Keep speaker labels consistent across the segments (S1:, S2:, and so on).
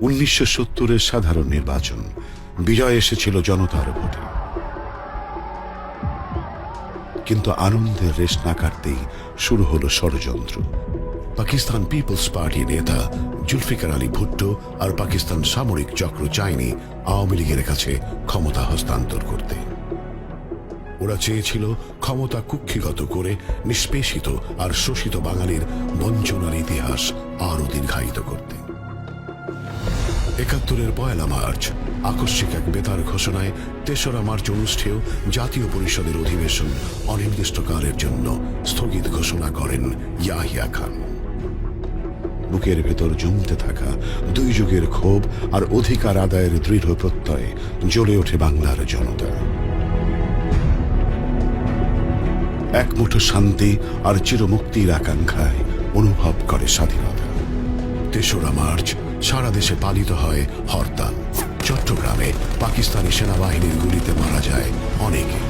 S1: উনিশশো সত্তরের সাধারণ নির্বাচন। বিজয় এসেছিল জনতার ভোটে। কিন্তু আনন্দের রেশ না কাটতেই শুরু হলো ষড়যন্ত্র। পাকিস্তান পিপলস পার্টি নেতা জুলফিকার আলী ভুট্টো আর পাকিস্তান সামরিক চক্র চায়নি আওয়ামী লীগের কাছে ক্ষমতা হস্তান্তর করতে। ওরা চেয়েছিল ক্ষমতা কুক্ষিগত করে নিষ্পেষিত আর শোষিত বাঙালির বঞ্চনার ইতিহাস আরও দীর্ঘায়িত করতে। একাত্তরের পয়লা মার্চ, আকস্মিক এক বেতার ঘোষণায় তেসরা মার্চ অনুষ্ঠেয় জাতীয় পরিষদের অধিবেশন অনির্দিষ্টকালের জন্য স্থগিত ঘোষণা করেন ইয়াহিয়া খান। বুকের ভেতর জমতে থাকা দুই যুগের ক্ষোভ আর অধিকার আদায়ের দৃঢ় প্রত্যয়ে জ্বলে ওঠে বাংলার জনতা। এক মুঠো শান্তি আর চিরমুক্তির আকাঙ্ক্ষায় অনুভব করে স্বাধীনতা। তেসরা মার্চ সারা দেশে পালিত হয় হরতাল। চট্টগ্রামে পাকিস্তানি সেনাবাহিনীর গুলিতে মারা যায় অনেকে।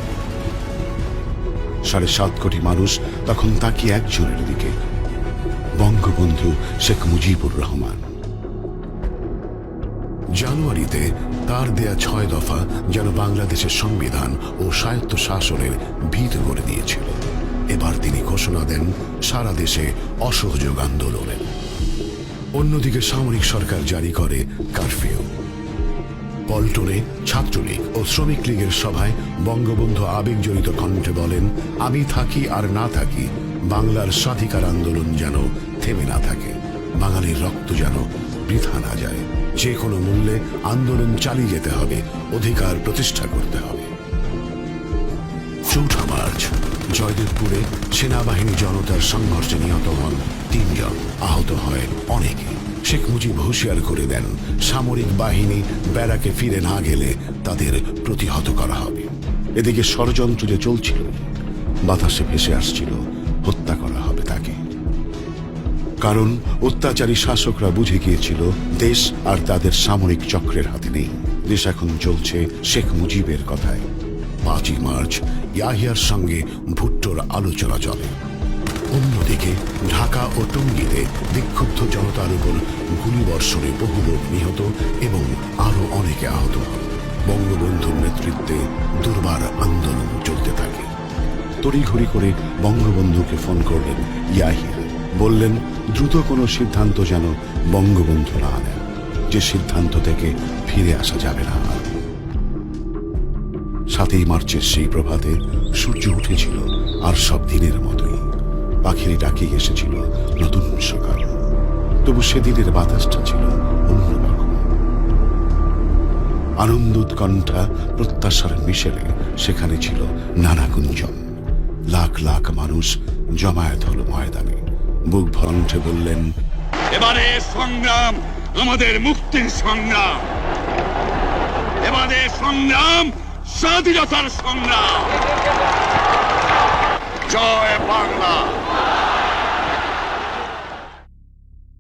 S1: সাড়ে সাত কোটি মানুষ তখন তাকিয়ে একজনের দিকে। বঙ্গবন্ধু শেখ মুজিবুর রহমান। জানুয়ারিতে তার দেয়া ছয় দফা যেন বাংলাদেশের সংবিধান ও স্বায়ত্ত শাসনের ভিত করে দিয়েছিল। এবার তিনি ঘোষণা দেন সারা দেশে অসহযোগ আন্দোলনের। অন্যদিকে সামরিক সরকার জারি করে কারফিউ। পল্টনে ছাত্রলীগ ও শ্রমিক লীগের সভায় বঙ্গবন্ধু আবেগজড়িত কণ্ঠে বলেন, আমি থাকি আর না থাকি, বাংলার স্বাধিকার আন্দোলন যেন থেমে না থাকে, বাঙালির রক্ত যেন বৃথা না যায়। যে কোনো মূল্যে আন্দোলন চালিয়ে যেতে হবে, অধিকার প্রতিষ্ঠা করতে হবে। চৌঠা মার্চ, জয়দেবপুরে সেনাবাহিনী জনতার সংঘর্ষে নিহত হন আহত হয় অনেকে। শেখ মুজিব হুঁশিয়ার করে দেন, সামরিক বাহিনী ব্যারাকে ফিরে না গেলে তাদের প্রতিহত করা হবে। এদিকে ষড়যন্ত্র যে চলছিল, বাতাসে ভেসে আসছিল, হত্যা করা হবে তাকে। কারণ অত্যাচারী শাসকরা বুঝে গিয়েছিল, দেশ আর তাদের সামরিক চক্রের হাতে নেই। দেশ এখন চলছে শেখ মুজিবের কথায়। পাঁচই মার্চ, ইয়াহিয়ার সঙ্গে ভুট্টোর আলোচনা চলে। অন্যদিকে, ঢাকা ও টঙ্গীতে বিক্ষুব্ধ জনতার উপর গুলিবর্ষণে বহু লোক নিহত এবং আরও অনেকে আহত। বঙ্গবন্ধুর নেতৃত্বে দুর্বার আন্দোলন চলতে থাকে। তড়িঘড়ি করে বঙ্গবন্ধুকে ফোন করলেন ইয়াহিয়া। বললেন, দ্রুত কোনো সিদ্ধান্ত যেন বঙ্গবন্ধু না নেন। যে সিদ্ধান্ত থেকে ফিরে আসা যাবে না। আর সাতই মার্চের সেই প্রভাতে সূর্য উঠেছিল আর সব দিনের মতোই পাখির ডাকি এসেছিল নতুন সকাল। তবু সেদিনের বাতাসটা ছিল অন্যরকম আনন্দ উৎকণ্ঠা প্রত্যাশার মিশেলে সেখানে ছিল নানা গুঞ্জন। লাখ লাখ মানুষ জমায়েত হল ময়দানে। বুক ভরণ্ঠে বললেন,
S2: এবারে সংগ্রাম, আমাদের মুক্তির সংগ্রাম। এবারে সংগ্রাম, স্বাধীনতার সংগ্রাম।